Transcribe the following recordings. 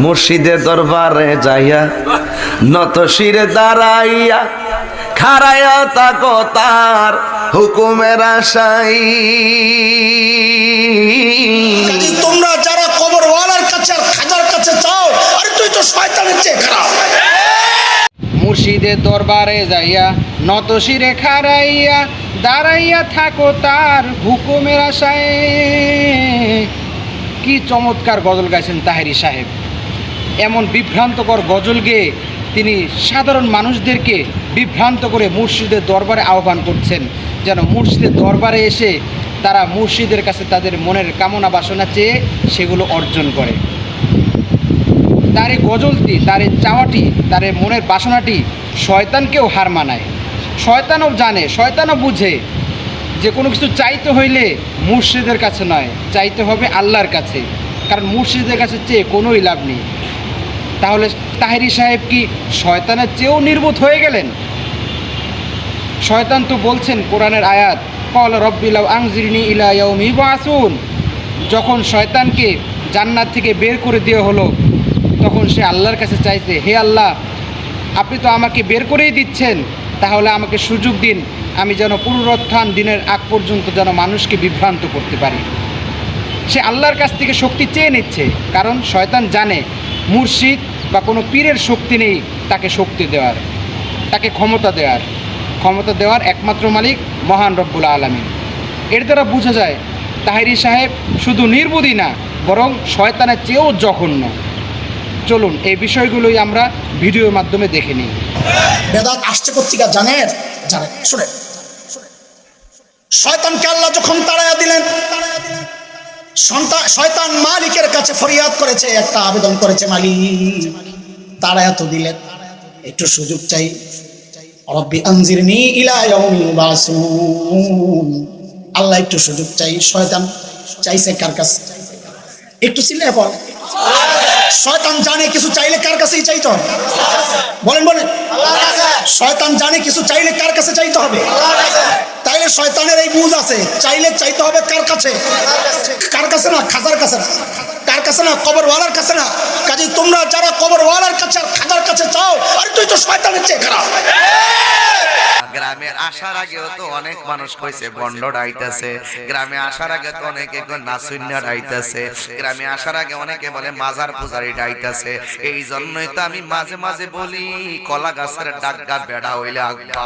মুর্শিদের দরবারে যাইয়া নত শিরে দাঁড়াইয়া খারাইয়া তাকো তার হুকুমের আশাই তোমরা যারা কবরওয়ালার কাছে আর খাজার কাছে চাও আরে তুই তো শয়তানের চেয়ে খারাপ। মুর্শিদের দরবারে যাইয়া নত শিরে খারাইয়া দাঁড়াইয়া থাকো তার হুকুমের আশায়। কি চমৎকার গজল গাইছেন তাহেরি সাহেব। এমন বিভ্রান্তকর গজল গেয়ে তিনি সাধারণ মানুষদেরকে বিভ্রান্ত করে মুর্শিদের দরবারে আহ্বান করছেন, যেন মুর্শিদের দরবারে এসে তারা মুর্শিদের কাছে তাদের মনের কামনা বাসনা চেয়ে সেগুলো অর্জন করে। তার গজলটি, তার চাওয়াটি, তার মনের বাসনাটি শয়তানকেও হার মানায়। শয়তানও জানে, শয়তানও বুঝে যে কোনো কিছু চাইতে হইলে মুর্শিদের কাছে নয়, চাইতে হবে আল্লাহর কাছে। কারণ মুর্শিদের কাছে চেয়ে কোনোই লাভ নেই। তাহলে তাহেরি সাহেব কি শয়তানের চেয়েও নির্বোধ হয়ে গেলেন? শয়তান তো বলছেন কোরআনের আয়াত, কল রব্বিলাউ আংজিরিনি ইয়াউমি বাসুন যখন শয়তানকে জান্নাত থেকে বের করে দেওয়া হলো, তখন সে আল্লাহর কাছে চাইছে, হে আল্লাহ, আপনি তো আমাকে বের করেই দিচ্ছেন, তাহলে আমাকে সুযোগ দিন, আমি যেন পুনরুত্থান দিনের আগ পর্যন্ত যেন মানুষকে বিভ্রান্ত করতে পারি। সে আল্লাহর কাছ থেকে শক্তি চেয়ে নিচ্ছে, কারণ শয়তান জানে, মুর্শিদ বা কোনো পীরের শক্তি নেই তাকে শক্তি দেওয়ার, তাকে ক্ষমতা দেওয়ার। ক্ষমতা দেওয়ার একমাত্র মালিক মহান রব্বুল আলমী এর দ্বারা বোঝা যায়, তাহেরি সাহেব শুধু নির্বোধই না, বরং শয়তানের চেয়েও জঘন্য। চলুন, এই বিষয়গুলোই আমরা ভিডিওর মাধ্যমে দেখে নিই। বেদাত আসছে পত্রিকা জানেন জানেন শুনে শয়তানকে আল্লাহ যখন তাড়াইয়া দিলেন শয়তান মালিকের কাছে ফরিয়াদ করেছে, একটা আবেদন করেছে মালিক। তারা এত দিলেন। একটু সুযোগ চাই। রব্বি আনজিরনি ইলা ইয়াউমি আল্লাহ একটু সুযোগ চাই। শয়তান চাইছে কার কাছে? একটু চিল্লায় পড় শয়তান জানে কিছু চাইলে কার কাছেই চাইতে হবে? বলেন বলেন। শয়তান জানে কিছু চাইলে কার কাছে চাইতে হবে? তাইলে শয়তানের এই বুঝ আছে, চাইলে চাইতে হবে কার কাছে? কার কাছে না? খাজার কাছে না। কার কাছে না? কবরওয়ালার কাছে না। কাজে তোমরা যারা কবরওয়ালার কাছে আর খাজার কাছে চাও, আরে তুই তো শয়তানের চেয়ে খারাপ। গ্রামে আসার আগেও তো অনেক মানুষ কইছে, বন্ড ডাইতাছে। গ্রামে আসার আগে তো অনেকে নাসুন্না ডাইতাছে। গ্রামে আসার আগে অনেকে বলে মাজার পূজারি ডাইতাছে। এই জন্যই তো আমি মাঝে মাঝে বলি, কলা গাছের ডাক্কা বেড়া হইলে আগবা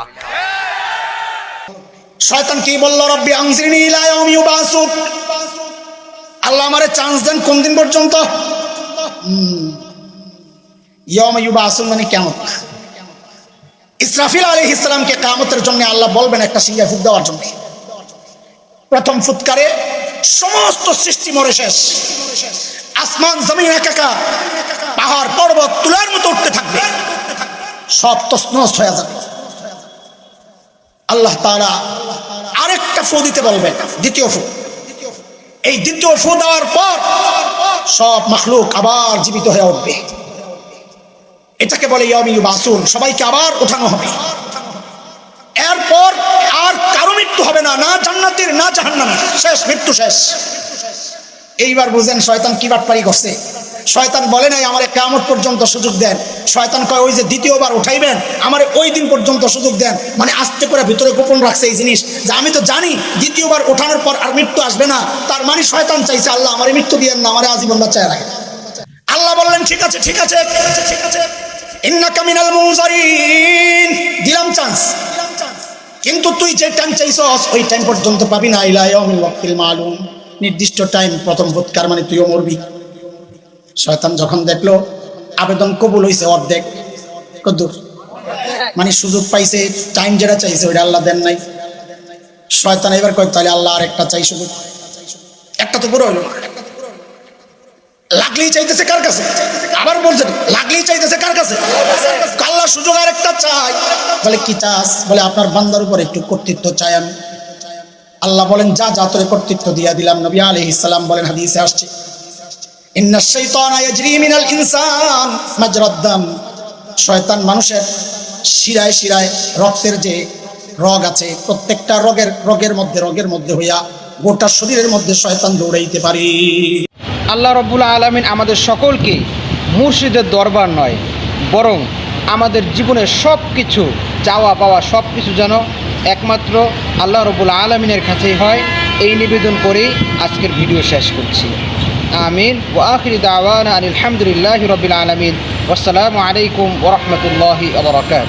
শয়তান কি বলল, রব্বি আনজিরনি ইলা ইয়াউমি ইউবাসুন আল্লাহ আমারে চান্স দেন কোন দিন পর্যন্ত ইয়ম ইউবাসুন মানে কেমন? ইসরাফিল আলী ইসলামকে কামতের জন্য আল্লাহ বলবেন একটা সিঙ্গা ফুক দেওয়ার জন্য। প্রথম ফুৎকারে সমস্ত সৃষ্টি মরে শেষ। আসমান, জমিন একাকা পাহাড়, পর্বত তুলার মতো উঠতে থাকবে। সব তসনস হয়ে যাবে। আল্লাহ তারা আরেকটা ফু দিতে বলবেন, দ্বিতীয় ফু। এই দ্বিতীয় ফু দেওয়ার পর সব মখলুক আবার জীবিত হয়ে উঠবে। এটাকে বলে ইয়ামি বাসুন সবাইকে আবার ওঠানো হবে। এরপর আর কারও মৃত্যু হবে না না জান্নাতের, না জাহান্নামের। শেষ, মৃত্যু শেষ। এইবার বুঝেন শয়তান কি বাটপারি করছে? শয়তান বলে নাই, আমার কেমন পর্যন্ত সুযোগ দেন। শয়তান কয়, ওই যে দ্বিতীয়বার উঠাইবেন, আমার ওই দিন পর্যন্ত সুযোগ দেন। মানে আস্তে করে ভিতরে গোপন রাখছে এই জিনিস। যে আমি তো জানি, দ্বিতীয়বার ওঠানোর পর আর মৃত্যু আসবে না। তার মানে শয়তান চাইছে, আল্লাহ, আমার মৃত্যু দিয়েন না, আমার আজীবন বাচ্চায় রাখে আল্লাহ বললেন ঠিক আছে ঠিক আছে ঠিক আছে ইন্নাকা মিনাল মুনজারিন। দিলাম চান্স কিন্তু তুই যে টাইম চাইছস, ওই টাইম পর্যন্ত পাবি না। ইলা ইয়াউমিল ওয়াক্তিল মালুম। নির্দিষ্ট টাইম প্রথম ভূতকার মানে তুইও মরবি। শয়তান যখন দেখল, আবেদন কবুল হইছে অর্ধেক। কদ্দুর মানে সুযোগ পাইছে টাইম যেটা চাইছে, ওইটা আল্লাহ দেন নাই। শয়তান এবার কয়, তাহলে আল্লাহ আর একটা চাই সুযোগ। একটা তো পুরো হইল। না। লাগলেই চাইতেছে কার কাছে? আবার বলছেন, লাগলেই চাইতেছে কার কাছে? আল্লাহ সুযোগ আর একটা চাই। বলে, কি চাস? বলে, আপনার বান্দার উপর একটু কর্তৃত্ব চাই আমি। আল্লাহ বলেন, যা যা, তোরে কর্তৃত্ব দিয়া দিলাম। নবী আলাইহিস সালাম বলেন, হাদিসে আসছে শয়তান মানুষের শিরায় শিরায় রক্তের যে রগ আছে, প্রত্যেকটা রোগের রোগের মধ্যে রোগের মধ্যে হইয়া গোটা শরীরের মধ্যে শয়তান দৌড়াইতে পারে। আল্লাহ রব্বুল আলমিন আমাদের সকলকে মুর্শিদের দরবার নয়, বরং আমাদের জীবনের সব কিছু চাওয়া পাওয়া সব কিছু যেন একমাত্র আল্লাহ রবুল আলমিনের কাছেই হয়। এই নিবেদন করেই আজকের ভিডিও শেষ করছি। আমিন। ও আখিরি দাওয়ান আলহামদুলিল্লাহ রবিল আলমিন। আসসালামু আলাইকুম ওরহমতুল্লাহি আবরকাত